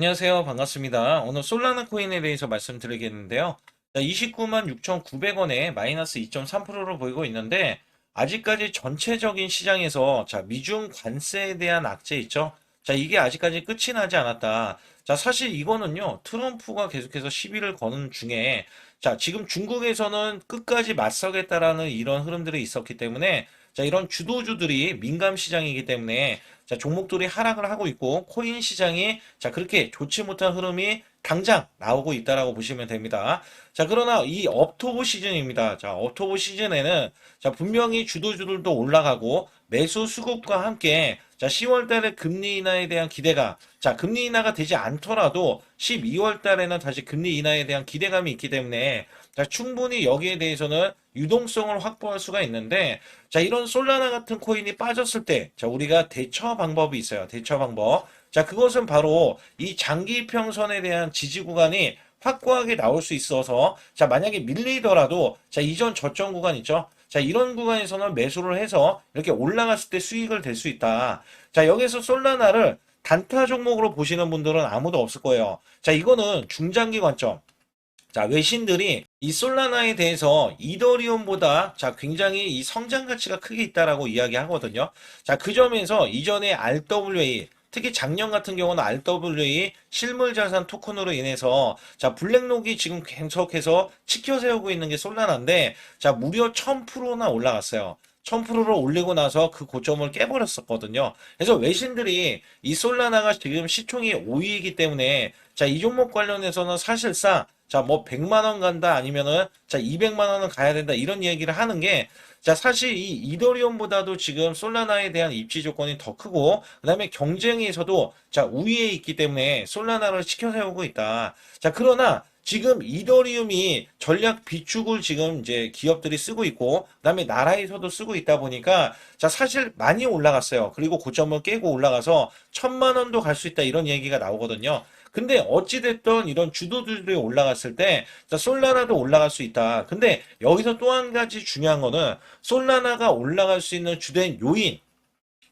안녕하세요. 반갑습니다. 오늘 솔라나 코인에 대해서 말씀드리겠는데요. 29만 6,900원에 마이너스 2.3%로 보이고 있는데, 아직까지 전체적인 시장에서, 자, 미중 관세에 대한 악재 있죠? 자, 이게 아직까지 끝이 나지 않았다. 자, 사실 이거는요, 트럼프가 계속해서 시비를 거는 중에, 자, 지금 중국에서는 끝까지 맞서겠다라는 이런 흐름들이 있었기 때문에, 자, 이런 주도주들이 민감 시장이기 때문에, 자, 종목들이 하락을 하고 있고, 코인 시장이, 자, 그렇게 좋지 못한 흐름이 당장 나오고 있다라고 보시면 됩니다. 자, 그러나 이 업토브 시즌입니다. 자, 업토브 시즌에는, 자, 분명히 주도주들도 올라가고, 매수 수급과 함께, 자, 10월 달에 금리 인하에 대한 기대가, 자, 금리 인하가 되지 않더라도 12월 달에는 다시 금리 인하에 대한 기대감이 있기 때문에, 자, 충분히 여기에 대해서는 유동성을 확보할 수가 있는데, 자, 이런 솔라나 같은 코인이 빠졌을 때, 자, 우리가 대처 방법이 있어요. 대처 방법. 자, 그것은 바로 이 장기 평선에 대한 지지 구간이 확고하게 나올 수 있어서, 자, 만약에 밀리더라도, 자, 이전 저점 구간 있죠? 자, 이런 구간에서는 매수를 해서 이렇게 올라갔을 때 수익을 낼수 있다. 자, 여기서 솔라나를 단타 종목으로 보시는 분들은 아무도 없을 거예요. 자, 이거는 중장기 관점. 자, 외신들이 이 솔라나에 대해서 이더리움보다 자, 굉장히 이 성장 가치가 크게 있다라고 이야기하거든요. 자, 그 점에서 이전에 RWA 특히 작년 같은 경우는 RWA 실물 자산 토큰으로 인해서 자, 블랙록이 지금 계속해서 치켜 세우고 있는 게 솔라나인데 자, 무려 1000%나 올라갔어요. 1000%를 올리고 나서 그 고점을 깨버렸었거든요. 그래서 외신들이 이 솔라나가 지금 시총이 5위이기 때문에 자, 이 종목 관련해서는 사실상 자, 뭐 100만 원 간다 아니면은 자, 200만 원은 가야 된다 이런 얘기를 하는 게 자, 사실 이 이더리움보다도 지금 솔라나에 대한 입지 조건이 더 크고 그다음에 경쟁에서도 자, 우위에 있기 때문에 솔라나를 치켜 세우고 있다. 자, 그러나 지금 이더리움이 전략 비축을 지금 이제 기업들이 쓰고 있고 그다음에 나라에서도 쓰고 있다 보니까 자 사실 많이 올라갔어요. 그리고 고점을 깨고 올라가서 천만 원도 갈 수 있다 이런 얘기가 나오거든요. 근데 어찌됐든 이런 주도들이 올라갔을 때, 자, 솔라나도 올라갈 수 있다. 근데 여기서 또 한 가지 중요한 거는 솔라나가 올라갈 수 있는 주된 요인.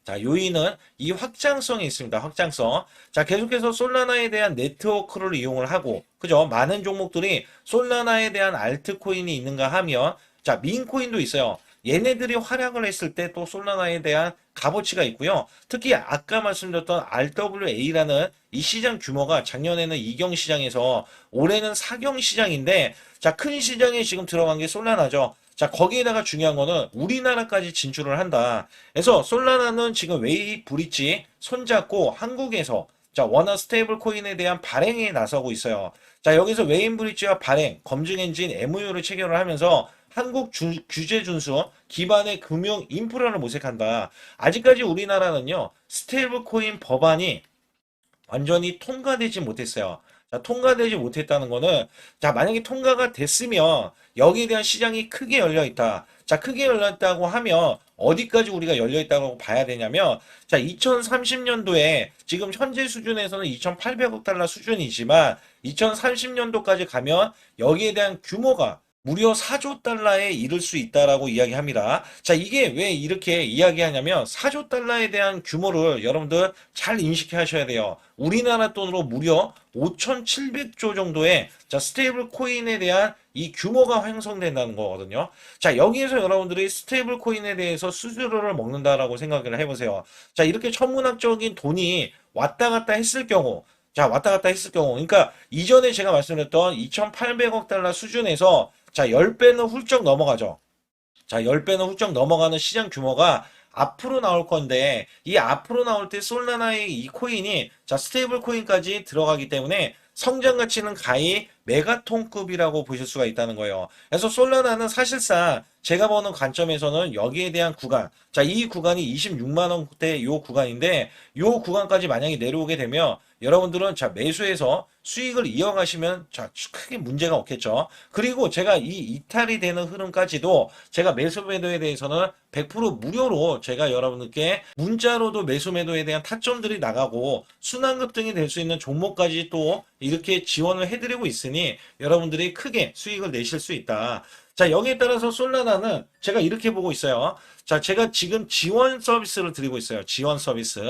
자, 요인은 이 확장성이 있습니다. 확장성. 자, 계속해서 솔라나에 대한 네트워크를 이용을 하고, 그죠? 많은 종목들이 솔라나에 대한 알트코인이 있는가 하면, 자, 민코인도 있어요. 얘네들이 활약을 했을 때 또 솔라나에 대한 값어치가 있고요. 특히 아까 말씀드렸던 RWA라는 이 시장 규모가 작년에는 이경 시장에서 올해는 사경 시장인데 자, 큰 시장에 지금 들어간 게 솔라나죠. 자, 거기에다가 중요한 거는 우리나라까지 진출을 한다. 그래서 솔라나는 지금 웨이 브릿지 손잡고 한국에서 자, 원화 스테이블 코인에 대한 발행에 나서고 있어요. 자, 여기서 웨인 브릿지와 발행, 검증 엔진 MOU를 체결을 하면서 한국 주- 규제 준수 기반의 금융 인프라를 모색한다. 아직까지 우리나라는요, 스테이블 코인 법안이 완전히 통과되지 못했어요. 자, 통과되지 못했다는 거는, 자, 만약에 통과가 됐으면 여기에 대한 시장이 크게 열려 있다. 자, 크게 열려 있다고 하면 어디까지 우리가 열려 있다고 봐야 되냐면, 자, 2030년도에 지금 현재 수준에서는 2,800억 달러 수준이지만, 2030년도까지 가면 여기에 대한 규모가 무려 4조 달러에 이를 수 있다라고 이야기합니다. 자, 이게 왜 이렇게 이야기하냐면 4조 달러에 대한 규모를 여러분들 잘 인식해 하셔야 돼요. 우리나라 돈으로 무려 5,700조 정도의 자, 스테이블 코인에 대한 이 규모가 형성된다는 거거든요. 자, 여기에서 여러분들이 스테이블 코인에 대해서 수수료를 먹는다라고 생각을 해 보세요. 자, 이렇게 천문학적인 돈이 왔다 갔다 했을 경우, 자, 왔다 갔다 했을 경우, 그러니까 이전에 제가 말씀드렸던 2,800억 달러 수준에서 자, 10배는 훌쩍 넘어가죠. 자, 10배는 훌쩍 넘어가는 시장 규모가 앞으로 나올 건데, 이 앞으로 나올 때 솔라나의 이 코인이, 자, 스테이블 코인까지 들어가기 때문에 성장 가치는 가히 메가톤급이라고 보실 수가 있다는 거예요. 그래서 솔라나는 사실상 제가 보는 관점에서는 여기에 대한 구간, 자, 이 구간이 26만 원대 요 구간인데, 요 구간까지 만약에 내려오게 되면 여러분들은 자, 매수해서 수익을 이어가시면 자, 크게 문제가 없겠죠. 그리고 제가 이 이탈이 되는 흐름까지도 제가 매수 매도에 대해서는 100% 무료로 제가 여러분들께 문자로도 매수 매도에 대한 타점들이 나가고 순환급 등이 될 수 있는 종목까지 또 이렇게 지원을 해드리고 있으니 때문에 여러분들이 크게 수익을 내실 수 있다. 자, 여기에 따라서 솔라나는 제가 이렇게 보고 있어요. 자, 제가 지금 지원 서비스를 드리고 있어요. 지원 서비스.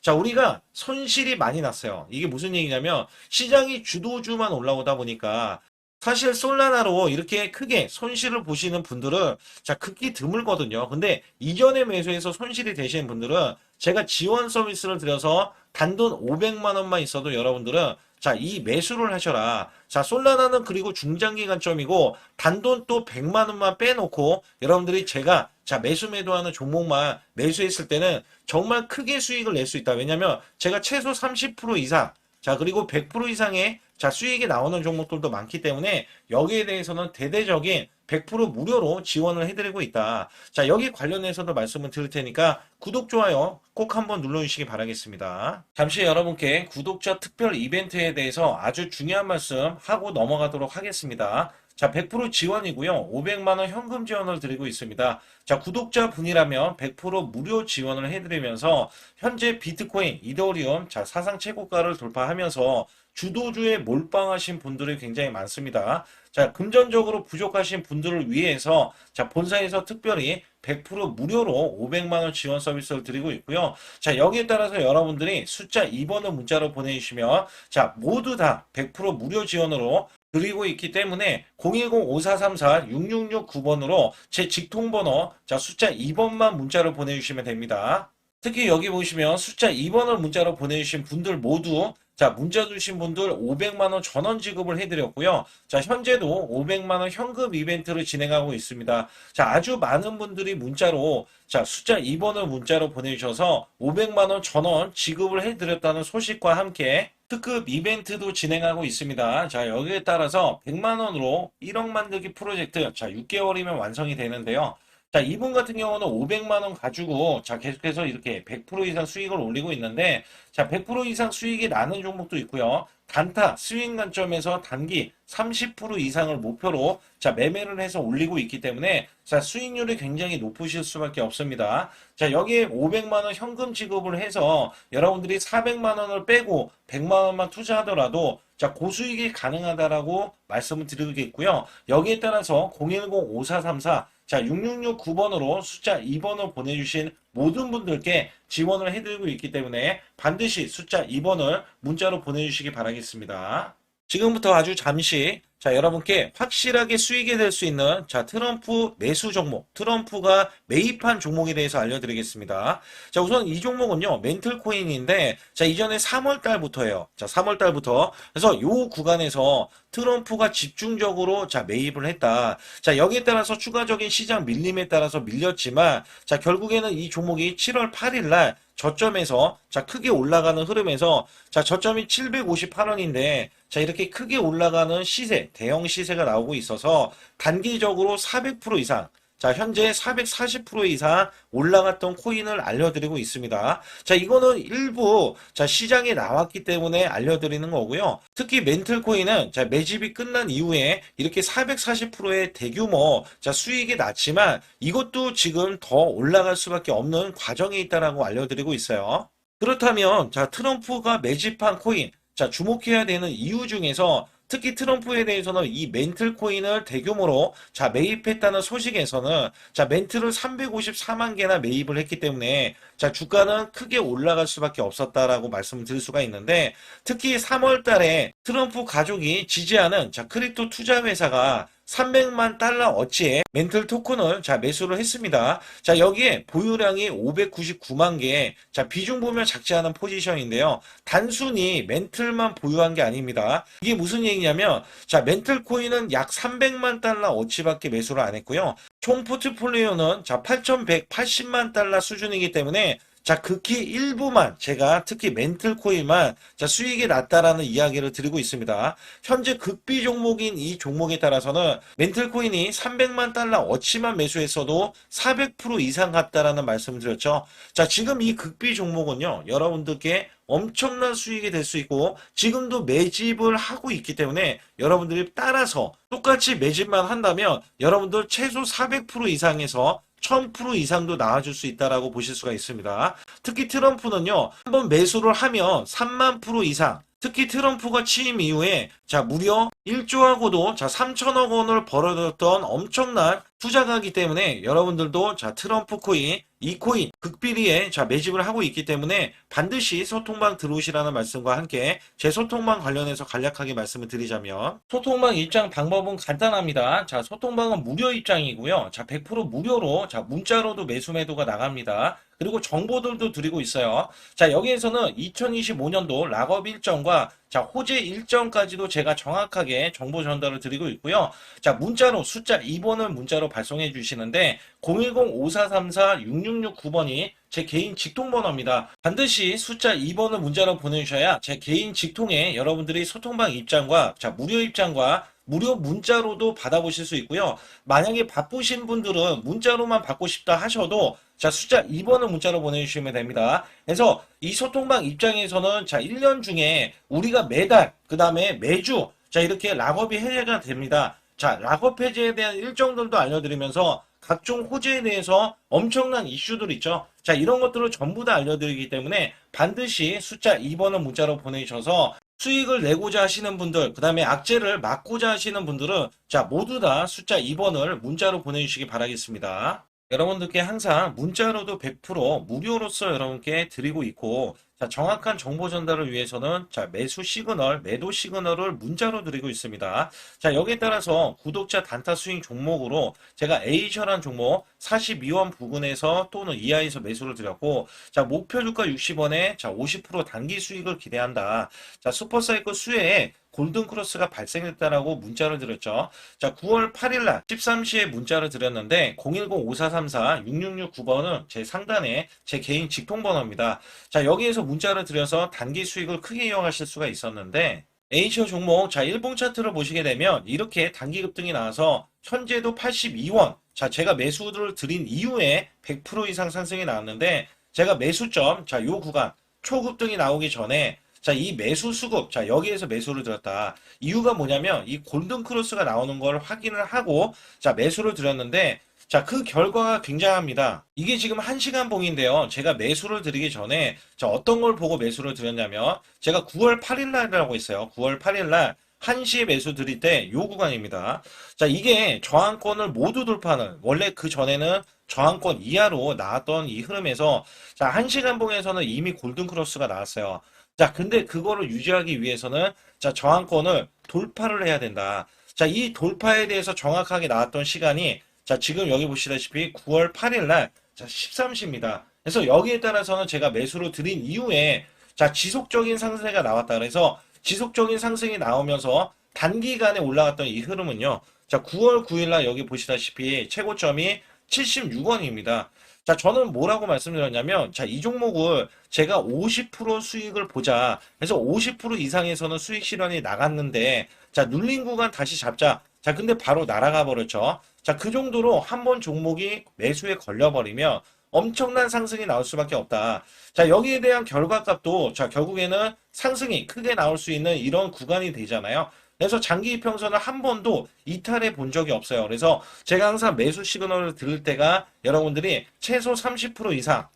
자, 우리가 손실이 많이 났어요. 이게 무슨 얘기냐면 시장이 주도주만 올라오다 보니까 사실 솔라나로 이렇게 크게 손실을 보시는 분들은 자 극히 드물거든요. 근데 이전에 매수해서 손실이 되시는 분들은 제가 지원 서비스를 드려서 단돈 500만 원만 있어도 여러분들은 자 이 매수를 하셔라. 자 솔라나는 그리고 중장기 관점이고 단돈 또 100만 원만 빼놓고 여러분들이 제가 자 매수 매도하는 종목만 매수했을 때는 정말 크게 수익을 낼 수 있다. 왜냐면 제가 최소 30% 이상 자, 그리고 100% 이상의 자, 수익이 나오는 종목들도 많기 때문에 여기에 대해서는 대대적인 100% 무료로 지원을 해드리고 있다. 자, 여기 관련해서도 말씀을 드릴 테니까 구독, 좋아요 꼭 한번 눌러주시기 바라겠습니다. 잠시 여러분께 구독자 특별 이벤트에 대해서 아주 중요한 말씀 하고 넘어가도록 하겠습니다. 자, 100% 지원이고요. 500만 원 현금 지원을 드리고 있습니다. 자, 구독자 분이라면 100% 무료 지원을 해드리면서 현재 비트코인, 이더리움, 자, 사상 최고가를 돌파하면서 주도주에 몰빵하신 분들이 굉장히 많습니다. 자, 금전적으로 부족하신 분들을 위해서 자, 본사에서 특별히 100% 무료로 500만 원 지원 서비스를 드리고 있고요. 자, 여기에 따라서 여러분들이 숫자 2번을 문자로 보내 주시면 자, 모두 다 100% 무료 지원으로 드리고 있기 때문에 010-5434-6669번으로 제 직통번호 자 숫자 2번만 문자로 보내주시면 됩니다. 특히 여기 보시면 숫자 2번을 문자로 보내주신 분들 모두 자 문자 주신 분들 500만원 전원 지급을 해드렸고요. 자 현재도 500만원 현금 이벤트를 진행하고 있습니다. 자 아주 많은 분들이 문자로 자 숫자 2번을 문자로 보내주셔서 500만원 전원 지급을 해드렸다는 소식과 함께 특급 이벤트도 진행하고 있습니다. 자, 여기에 따라서 100만원으로 1억 만들기 프로젝트, 자, 6개월이면 완성이 되는데요. 자, 이분 같은 경우는 500만 원 가지고, 자, 계속해서 이렇게 100% 이상 수익을 올리고 있는데, 자, 100% 이상 수익이 나는 종목도 있고요. 단타, 스윙 관점에서 단기 30% 이상을 목표로, 자, 매매를 해서 올리고 있기 때문에, 자, 수익률이 굉장히 높으실 수밖에 없습니다. 자, 여기에 500만 원 현금 지급을 해서 여러분들이 400만 원을 빼고 100만 원만 투자하더라도 자, 고수익이 가능하다라고 말씀을 드리겠고요. 여기에 따라서 010-5434 자, 6669번으로 숫자 2번을 보내주신 모든 분들께 지원을 해드리고 있기 때문에 반드시 숫자 2번을 문자로 보내주시기 바라겠습니다. 지금부터 아주 잠시 자, 여러분께 확실하게 수익이 될 수 있는 자, 트럼프 매수 종목, 트럼프가 매입한 종목에 대해서 알려드리겠습니다. 자, 우선 이 종목은요, 멘틀 코인인데, 자, 이전에 3월 달부터예요. 자, 3월 달부터. 그래서 요 구간에서 트럼프가 집중적으로 자, 매입을 했다. 자, 여기에 따라서 추가적인 시장 밀림에 따라서 밀렸지만, 자, 결국에는 이 종목이 7월 8일 날 저점에서 자 크게 올라가는 흐름에서 자 저점이 758원인데 자 이렇게 크게 올라가는 시세 대형 시세가 나오고 있어서 단기적으로 400% 이상 자 현재 440% 이상 올라갔던 코인을 알려드리고 있습니다. 자 이거는 일부 자 시장에 나왔기 때문에 알려드리는 거고요. 특히 멘틀 코인은 자 매집이 끝난 이후에 이렇게 440%의 대규모 자 수익이 났지만 이것도 지금 더 올라갈 수밖에 없는 과정에 있다라고 알려드리고 있어요. 그렇다면 자 트럼프가 매집한 코인 자 주목해야 되는 이유 중에서 특히 트럼프에 대해서는 이 멘틀 코인을 대규모로 자 매입했다는 소식에서는 자 멘틀을 354만 개나 매입을 했기 때문에 자 주가는 크게 올라갈 수밖에 없었다라고 말씀을 드릴 수가 있는데 특히 3월 달에 트럼프 가족이 지지하는 자 크립토 투자 회사가 300만 달러 어치의 멘틀 토큰을 자 매수를 했습니다. 자 여기에 보유량이 599만 개. 자 비중 보면 작지 않은 포지션인데요. 단순히 멘틀만 보유한 게 아닙니다. 이게 무슨 얘기냐면 자 멘틀 코인은 약 300만 달러 어치밖에 매수를 안 했고요. 총 포트폴리오는 자 8,180만 달러 수준이기 때문에 자, 극히 일부만 제가 특히 멘틀 코인만 자, 수익이 났다라는 이야기를 드리고 있습니다. 현재 극비 종목인 이 종목에 따라서는 멘틀 코인이 300만 달러 어치만 매수했어도 400% 이상 갔다라는 말씀을 드렸죠. 자, 지금 이 극비 종목은요. 여러분들께 엄청난 수익이 될 수 있고 지금도 매집을 하고 있기 때문에 여러분들이 따라서 똑같이 매집만 한다면 여러분들 최소 400% 이상에서 1000% 이상도 나와줄 수 있다라고 보실 수가 있습니다. 특히 트럼프는요, 한번 매수를 하면 3만 프로 이상, 특히 트럼프가 취임 이후에 자 무려 1조하고도 자 3천억 원을 벌어들였던 엄청난 투자가이기 때문에 여러분들도 자 트럼프 코인, 이 코인 극비리에 자 매집을 하고 있기 때문에 반드시 소통방 들어오시라는 말씀과 함께 제 소통방 관련해서 간략하게 말씀을 드리자면 소통방 입장 방법은 간단합니다. 자 소통방은 무료 입장이고요. 자 100% 무료로 자 문자로도 매수 매도가 나갑니다. 그리고 정보들도 드리고 있어요. 자, 여기에서는 2025년도 락업 일정과 자, 호재 일정까지도 제가 정확하게 정보 전달을 드리고 있고요. 자, 문자로 숫자 2번을 문자로 발송해 주시는데 010-5434-6669번이 제 개인 직통 번호입니다. 반드시 숫자 2번을 문자로 보내주셔야 제 개인 직통에 여러분들이 소통방 입장과 자, 무료 입장과 무료 문자로도 받아보실 수 있고요. 만약에 바쁘신 분들은 문자로만 받고 싶다 하셔도 자, 숫자 2번을 문자로 보내주시면 됩니다. 그래서 이 소통방 입장에서는 자, 1년 중에 우리가 매달, 그 다음에 매주, 자, 이렇게 락업이 해제가 됩니다. 자, 락업 해제에 대한 일정들도 알려드리면서 각종 호재에 대해서 엄청난 이슈들 있죠. 자, 이런 것들을 전부 다 알려드리기 때문에 반드시 숫자 2번을 문자로 보내주셔서 수익을 내고자 하시는 분들, 그 다음에 악재를 막고자 하시는 분들은 자, 모두 다 숫자 2번을 문자로 보내주시기 바라겠습니다. 여러분들께 항상 문자로도 100% 무료로서 여러분께 드리고 있고, 자, 정확한 정보 전달을 위해서는 자, 매수 시그널, 매도 시그널을 문자로 드리고 있습니다. 자, 여기에 따라서 구독자 단타 스윙 종목으로 제가 A셔란 종목 42원 부근에서 또는 이하에서 매수를 드렸고, 자, 목표 주가 60원에 자, 50% 단기 수익을 기대한다. 자, 슈퍼사이클 수혜에 골든 크로스가 발생했다라고 문자를 드렸죠. 자, 9월 8일 날 13시에 문자를 드렸는데 010-5434-6669번은 제 상단에 제 개인 직통 번호입니다. 자, 여기에서 문자를 드려서 단기 수익을 크게 이용하실 수가 있었는데 A셔 종목 자, 일봉 차트를 보시게 되면 이렇게 단기 급등이 나와서 현재도 82원. 자, 제가 매수를 드린 이후에 100% 이상 상승이 나왔는데 제가 매수점 자, 요 구간 초급등이 나오기 전에 자, 이 매수 수급, 자, 여기에서 매수를 드렸다. 이유가 뭐냐면, 이 골든 크로스가 나오는 걸 확인을 하고, 자, 매수를 드렸는데, 자, 그 결과가 굉장합니다. 이게 지금 1시간 봉인데요. 제가 매수를 드리기 전에, 자, 어떤 걸 보고 매수를 드렸냐면, 제가 9월 8일 날이라고 있어요. 9월 8일 날, 1시에 매수 드릴 때 요 구간입니다. 자, 이게 저항권을 모두 돌파하는, 원래 그 전에는 저항권 이하로 나왔던 이 흐름에서, 자, 1시간 봉에서는 이미 골든 크로스가 나왔어요. 자, 근데 그거를 유지하기 위해서는 자, 저항권을 돌파를 해야 된다. 자, 이 돌파에 대해서 정확하게 나왔던 시간이 자, 지금 여기 보시다시피 9월 8일 날 자, 13시입니다. 그래서 여기에 따라서는 제가 매수를 드린 이후에 자, 지속적인 상승세가 나왔다. 그래서 지속적인 상승이 나오면서 단기간에 올라갔던 이 흐름은요. 자, 9월 9일 날 여기 보시다시피 최고점이 76원입니다. 자, 저는 뭐라고 말씀드렸냐면, 자, 이 종목을 제가 50% 수익을 보자. 그래서 50% 이상에서는 수익 실현이 나갔는데, 자, 눌린 구간 다시 잡자. 자, 근데 바로 날아가 버렸죠. 자, 그 정도로 한 번 종목이 매수에 걸려버리면 엄청난 상승이 나올 수밖에 없다. 자, 여기에 대한 결과값도, 자, 결국에는 상승이 크게 나올 수 있는 이런 구간이 되잖아요. 그래서 장기 이평선을 한 번도 이탈해 본 적이 없어요. 그래서 제가 항상 매수 시그널을 들을 때가 여러분들이 최소 30% 이상,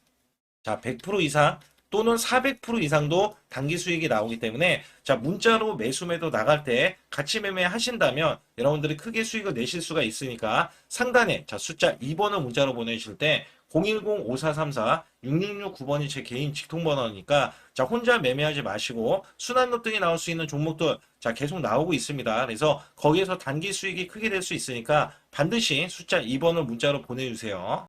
자, 100% 이상 또는 400% 이상도 단기 수익이 나오기 때문에 자, 문자로 매수 매도 나갈 때 같이 매매 하신다면 여러분들이 크게 수익을 내실 수가 있으니까 상단에 자, 숫자 2번을 문자로 보내주실 때 010-5434-6669번이 제 개인 직통번호니까 자 혼자 매매하지 마시고 순환로 등이 나올 수 있는 종목들 자 계속 나오고 있습니다. 그래서 거기에서 단기 수익이 크게 될 수 있으니까 반드시 숫자 2번을 문자로 보내주세요.